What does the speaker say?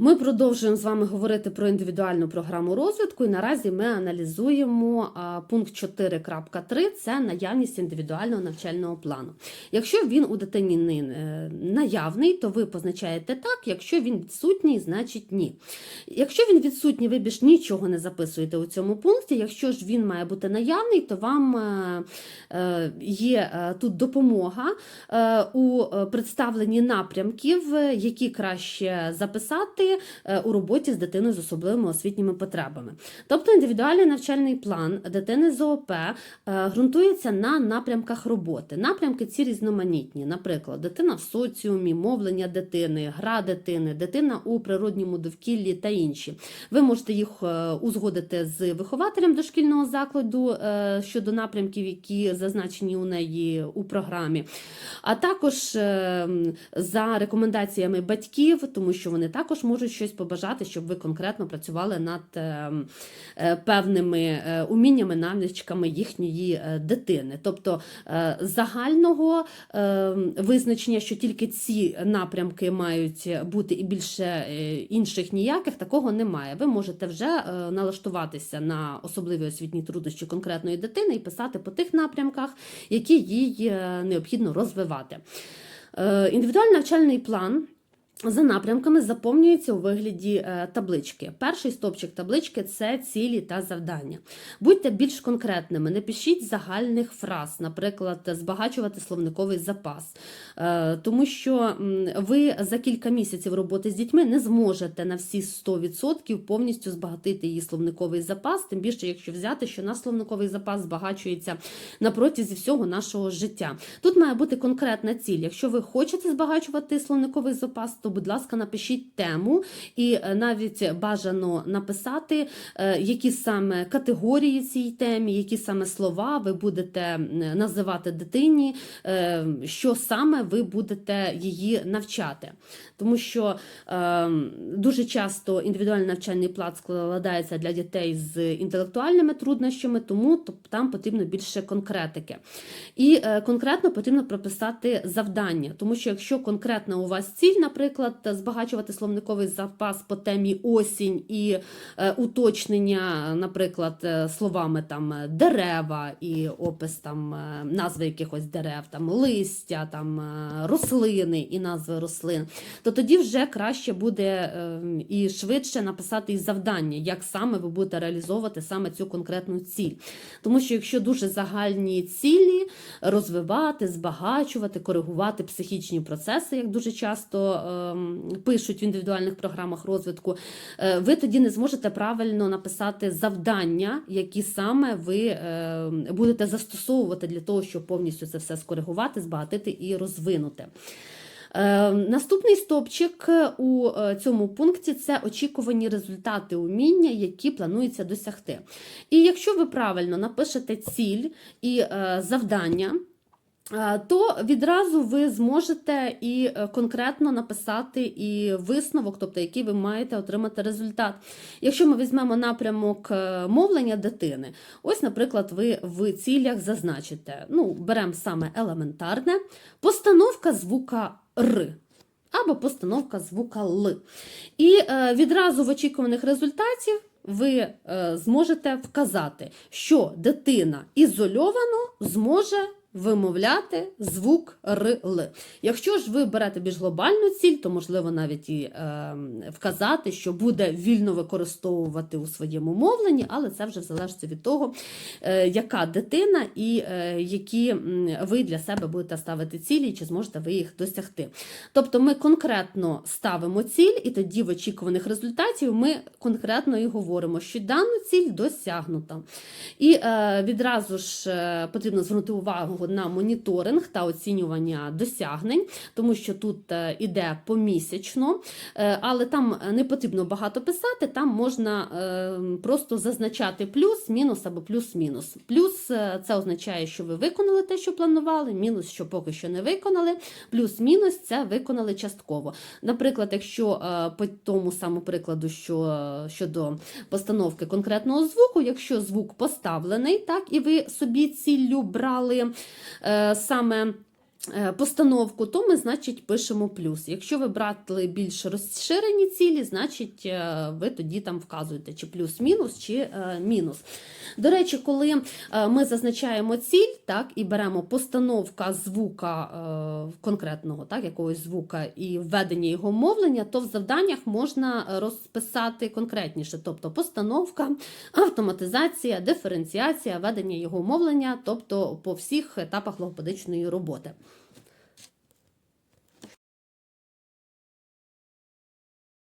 Ми продовжуємо з вами говорити про індивідуальну програму розвитку, і наразі ми аналізуємо пункт 4.3 це наявність індивідуального навчального плану. Якщо він у дитині е, наявний, то ви позначаєте так, якщо він відсутній, значить ні. Якщо він відсутній, ви більш нічого не записуєте у цьому пункті. Якщо ж він має бути наявний, то вам е, е, є тут допомога у представленні напрямків, які краще записати е, у роботі з дитиною з особливими освітніми потребами. Тобто індивідуальний навчальний план дитини з ООП е, ґрунтується на напрямках роботи. Напрямки ці різноманітні, наприклад, дитина в соціумі, мовлення дитини, гра дитини, дитина у природньому довкіллі та інші. Ви можете їх е, узгодити з вихователем дошкільного закладу щодо напрямків, які зазначені у неї у програмі, а також е, за рекомендаціями батьків, тому що вони також можуть щось побажати, щоб ви конкретно працювали над е, м, е, певними е, уміннями, навичками їхньої е, дитини. Тобто загального е, визначення, що тільки ці напрямки мають бути і більше інших ніяких, такого немає. Ви можете вже налаштуватися на особливі освітні труднощі конкретної дитини і писати по тих напрямках, які їй необхідно розвивати. Індивідуальний навчальний план. За напрямками заповнюється у вигляді е, таблички. Перший стопчик таблички це цілі та завдання. Будьте більш конкретними, не пишіть загальних фраз, наприклад, збагачувати словниковий запас, Е, тому що ви за кілька місяців роботи з дітьми не зможете на всі 100% повністю збагатити її словниковий запас, тим більше, якщо взяти, що наш словниковий запас збагачується на протязі всього нашого життя. Тут має бути конкретна ціль. Якщо ви хочете збагачувати словниковий запас, то, будь ласка, напишіть тему і е, навіть бажано написати, е, які саме категорії цій темі, які саме слова ви будете називати дитині, е, що саме ви будете її навчати. Тому що дуже часто індивідуальний навчальний план складається для дітей з інтелектуальними труднощами, тому там потрібно більше конкретики. І конкретно потрібно прописати завдання, тому що якщо конкретна у вас ціль, наприклад, збагачувати словниковий запас по темі осінь і е, уточнення, наприклад, е, словами там е, дерева і опис там назви якихось дерев, там листя, там рослини і назви рослин, то тоді вже краще буде і швидше написати і завдання, як саме ви будете реалізовувати саме цю конкретну ціль. Тому що якщо дуже загальні цілі розвивати, збагачувати, коригувати психічні процеси, як дуже часто пишуть в індивідуальних програмах розвитку, е, ви тоді не зможете правильно написати завдання, які саме ви е, будете застосовувати для того, щоб повністю це все скоригувати, збагатити і розвинути. Е, Наступний стопчик у цьому пункті це очікувані результати уміння, які планується досягти. І якщо ви правильно напишете ціль і завдання, то відразу ви зможете і е, конкретно написати і висновок, тобто який ви маєте отримати результат. Якщо ми візьмемо напрямок е, мовлення дитини, ось, наприклад, ви в цілях зазначите, ну, беремо саме елементарне, постановка звука Р. Або постановка звука Л. І е, відразу в очікуваних результатів ви е, зможете вказати, що дитина ізольовано зможе вимовляти звук р. Якщо ж ви берете більш глобальну ціль, то можливо навіть і е, вказати, що буде вільно використовувати у своєму мовленні, але це вже залежить від того, е, яка дитина і е, які ви для себе будете ставити цілі, чи зможете ви їх досягти. Тобто ми конкретно ставимо ціль, і тоді в очікуваних результатів ми конкретно і говоримо, що дану ціль досягнута. І е, відразу ж е, потрібно звернути увагу на моніторинг та оцінювання досягнень, тому що тут е, іде помісячно, е, але там не потрібно багато писати, там можна е, просто зазначати плюс, мінус або плюс-мінус. Плюс е, це означає, що ви виконали те, що планували, мінус, що поки що не виконали, плюс-мінус це виконали частково. Наприклад, якщо е, по тому самому прикладу, що е, щодо постановки конкретного звуку, якщо звук поставлений, так, і ви собі ціллю брали е, саме е, постановку, то ми, значить, пишемо плюс. Якщо ви брали більш розширені цілі, значить е, ви тоді там вказуєте чи плюс-мінус, чи е, мінус. До речі, коли е, ми зазначаємо ціль, так, і беремо постановка звука е, конкретного, так, якогось звука і введення його мовлення, то в завданнях можна розписати конкретніше, тобто постановка, автоматизація, диференціація, ведення його мовлення, тобто по всіх етапах логопедичної роботи.